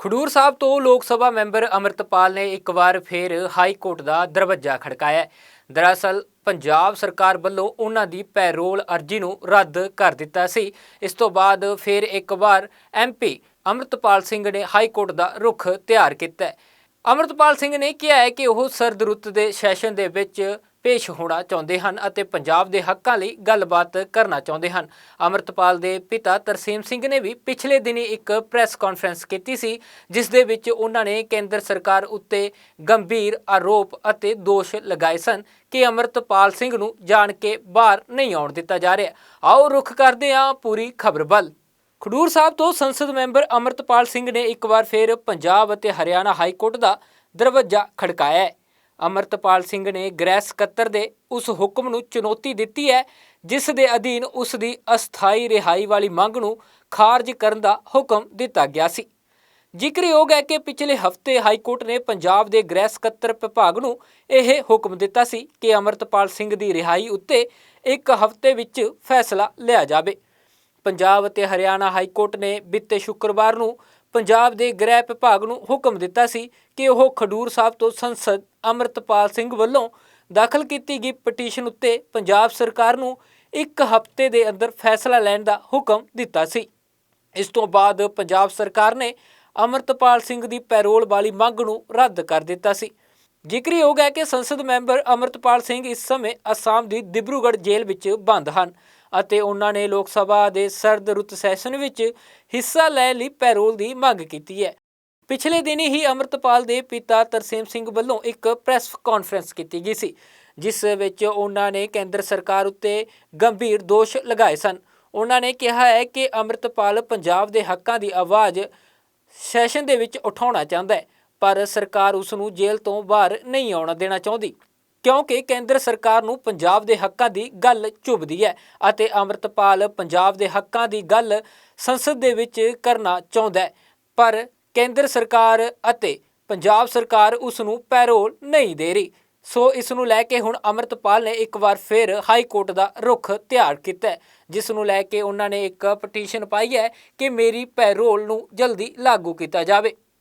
ਖਡੂਰ ਸਾਹਿਬ ਤੋਂ ਲੋਕ ਸਭਾ ਮੈਂਬਰ ਅਮਰਤਪਾਲ ਨੇ ਇੱਕ ਵਾਰ ਫੇਰ ਹਾਈ ਕੋਰਟ ਦਾ ਦਰਵਾਜ਼ਾ ਖੜਕਾਇਆ ਦਰਅਸਲ, ਪੰਜਾਬ ਸਰਕਾਰ ਵੱਲੋਂ ਉਹਨਾਂ ਦੀ ਪੈਰੋਲ ਅਰਜ਼ੀ ਨੂੰ ਰੱਦ ਕਰ ਦਿੱਤਾ ਸੀ। ਇਸ ਤੋਂ ਬਾਅਦ ਫੇਰ ਇੱਕ ਵਾਰ ਐਮਪੀ ਅਮਰਤਪਾਲ ਸਿੰਘ ਨੇ ਹਾਈ ਕੋਰਟ ਦਾ ਰੁਖ ਤਿਆਰ ਕੀਤਾ ਅਮਰਤਪਾਲ ਸਿੰਘ ਨੇ ਕਿਹਾ ਹੈ ਕਿ ਉਹ ਸਰਦ ਰੁੱਤ ਦੇ ਸੈਸ਼ਨ ਦੇ ਵਿੱਚ ਪੇਸ਼ ਹੋਣਾ ਚਾਹੁੰਦੇ ਹਨ ਅਤੇ ਪੰਜਾਬ ਦੇ ਹੱਕਾਂ ਲਈ ਗੱਲਬਾਤ ਕਰਨਾ ਚਾਹੁੰਦੇ ਹਨ। ਅਮਰਤਪਾਲ ਦੇ ਪਿਤਾ ਤਰਸੀਮ ਸਿੰਘ ਨੇ ਵੀ ਪਿਛਲੇ ਦਿਨੀ ਇੱਕ ਪ੍ਰੈਸ ਕਾਨਫਰੰਸ ਕੀਤੀ ਸੀ, ਜਿਸ ਦੇ ਵਿੱਚ ਉਹਨਾਂ ਨੇ ਕੇਂਦਰ ਸਰਕਾਰ ਉੱਤੇ ਗੰਭੀਰ ਆਰੋਪ ਅਤੇ ਦੋਸ਼ ਲਗਾਏ ਸਨ ਕਿ ਅਮਰਤਪਾਲ ਸਿੰਘ ਨੂੰ ਜਾਣ ਕੇ ਬਾਹਰ ਨਹੀਂ ਆਉਣ ਦਿੱਤਾ ਜਾ ਰਿਹਾ। ਆਓ ਰੁਖ ਕਰਦੇ ਹਾਂ ਪੂਰੀ ਖਬਰ ਵੱਲ। ਖਡੂਰ ਸਾਹਿਬ ਤੋਂ ਸੰਸਦ ਮੈਂਬਰ ਅਮਰਤਪਾਲ ਸਿੰਘ ਨੇ ਇੱਕ ਵਾਰ ਫਿਰ ਪੰਜਾਬ ਅਤੇ ਹਰਿਆਣਾ ਹਾਈ ਕੋਰਟ ਦਾ ਦਰਵਾਜ਼ਾ ਖੜਕਾਇਆ ਹੈ। ਅਮਰਤਪਾਲ ਸਿੰਘ ਨੇ ਗ੍ਰਹਿ ਸਕੱਤਰ ਦੇ ਉਸ ਹੁਕਮ ਨੂੰ ਚੁਣੌਤੀ ਦਿੱਤੀ ਹੈ, ਜਿਸ ਦੇ ਅਧੀਨ ਉਸ ਦੀ ਅਸਥਾਈ ਰਿਹਾਈ ਵਾਲੀ ਮੰਗ ਨੂੰ ਖਾਰਜ ਕਰਨ ਦਾ ਹੁਕਮ ਦਿੱਤਾ ਗਿਆ ਸੀ। ਜ਼ਿਕਰਯੋਗ ਹੈ ਕਿ ਪਿਛਲੇ ਹਫ਼ਤੇ ਹਾਈ ਕੋਰਟ ਨੇ ਪੰਜਾਬ ਦੇ ਗ੍ਰਹਿ ਸਕੱਤਰ ਵਿਭਾਗ ਨੂੰ ਇਹ ਹੁਕਮ ਦਿੱਤਾ ਸੀ ਕਿ ਅਮਰਤਪਾਲ ਸਿੰਘ ਦੀ ਰਿਹਾਈ ਉੱਤੇ ਇੱਕ ਹਫ਼ਤੇ ਵਿੱਚ ਫੈਸਲਾ ਲਿਆ ਜਾਵੇ। ਪੰਜਾਬ ਅਤੇ ਹਰਿਆਣਾ ਹਾਈ ਕੋਰਟ ਨੇ ਬੀਤੇ ਸ਼ੁੱਕਰਵਾਰ ਨੂੰ ਪੰਜਾਬ ਦੇ ਗ੍ਰਹਿ ਵਿਭਾਗ ਨੂੰ ਹੁਕਮ ਦਿੱਤਾ ਸੀ ਕਿ ਉਹ ਖਡੂਰ ਸਾਹਿਬ ਤੋਂ ਸੰਸਦ ਅਮਰਤਪਾਲ ਸਿੰਘ ਵੱਲੋਂ ਦਾਖਲ ਕੀਤੀ ਗਈ ਪਟੀਸ਼ਨ ਉੱਤੇ ਪੰਜਾਬ ਸਰਕਾਰ ਨੂੰ ਇੱਕ ਹਫ਼ਤੇ ਦੇ ਅੰਦਰ ਫੈਸਲਾ ਲੈਣ ਦਾ ਹੁਕਮ ਦਿੱਤਾ ਸੀ। ਇਸ ਤੋਂ ਬਾਅਦ ਪੰਜਾਬ ਸਰਕਾਰ ਨੇ ਅਮਰਤਪਾਲ ਸਿੰਘ ਦੀ ਪੈਰੋਲ ਵਾਲੀ ਮੰਗ ਨੂੰ ਰੱਦ ਕਰ ਦਿੱਤਾ ਸੀ। ਜ਼ਿਕਰਯੋਗ ਹੈ ਕਿ ਸੰਸਦ ਮੈਂਬਰ ਅਮਰਤਪਾਲ ਸਿੰਘ ਇਸ ਸਮੇਂ ਅਸਾਮ ਦੀ ਦਿਬਰੂਗੜ੍ਹ ਜੇਲ੍ਹ ਵਿੱਚ ਬੰਦ ਹਨ। ਅਤੇ ਉਹਨਾਂ ਨੇ ਲੋਕ ਸਭਾ ਦੇ ਸਰਦ ਰੁੱਤ ਸੈਸ਼ਨ ਵਿੱਚ ਹਿੱਸਾ ਲੈਣ ਲਈ ਪੈਰੋਲ ਦੀ ਮੰਗ ਕੀਤੀ ਹੈ। ਪਿਛਲੇ ਦਿਨੀ ਹੀ ਅਮਰਤਪਾਲ ਦੇ ਪਿਤਾ ਤਰਸੇਮ ਸਿੰਘ ਵੱਲੋਂ ਇੱਕ ਪ੍ਰੈਸ ਕਾਨਫਰੰਸ ਕੀਤੀ ਗਈ ਸੀ, ਜਿਸ ਵਿੱਚ ਉਹਨਾਂ ਨੇ ਕੇਂਦਰ ਸਰਕਾਰ ਉੱਤੇ ਗੰਭੀਰ ਦੋਸ਼ ਲਗਾਏ ਸਨ। ਉਹਨਾਂ ਨੇ ਕਿਹਾ ਹੈ ਕਿ ਅਮਰਤਪਾਲ ਪੰਜਾਬ ਦੇ ਹੱਕਾਂ ਦੀ ਆਵਾਜ਼ ਸੈਸ਼ਨ ਦੇ ਵਿੱਚ ਉਠਾਉਣਾ ਚਾਹੁੰਦਾ ਹੈ, ਪਰ ਸਰਕਾਰ ਉਸ ਨੂੰ ਜੇਲ੍ਹ ਤੋਂ ਬਾਹਰ ਨਹੀਂ ਆਉਣਾ ਦੇਣਾ ਚਾਹੁੰਦੀ। ਕਿਉਂਕਿ ਕੇਂਦਰ ਸਰਕਾਰ ਨੂੰ ਪੰਜਾਬ ਦੇ ਹੱਕਾਂ ਦੀ ਗੱਲ ਚੁਭਦੀ ਹੈ ਅਤੇ ਅਮਰਤਪਾਲ ਪੰਜਾਬ ਦੇ ਹੱਕਾਂ ਦੀ ਗੱਲ ਸੰਸਦ ਦੇ ਵਿੱਚ ਕਰਨਾ ਚਾਹੁੰਦਾ ਹੈ। ਪਰ ਕੇਂਦਰ ਸਰਕਾਰ ਅਤੇ ਪੰਜਾਬ ਸਰਕਾਰ ਉਸ ਨੂੰ ਪੈਰੋਲ ਨਹੀਂ ਦੇ ਰਹੀ। ਸੋ ਇਸ ਨੂੰ ਲੈ ਕੇ ਹੁਣ ਅਮਰਤਪਾਲ ਨੇ ਇੱਕ ਵਾਰ ਫਿਰ ਹਾਈ ਕੋਰਟ ਦਾ ਰੁਖ ਤਿਆਰ ਕੀਤਾ ਜਿਸ ਨੂੰ ਲੈ ਕੇ ਉਹਨਾਂ ਨੇ ਇੱਕ ਪਟੀਸ਼ਨ ਪਾਈ ਹੈ ਕਿ ਮੇਰੀ ਪੈਰੋਲ ਨੂੰ ਜਲਦੀ ਲਾਗੂ ਕੀਤਾ ਜਾਵੇ।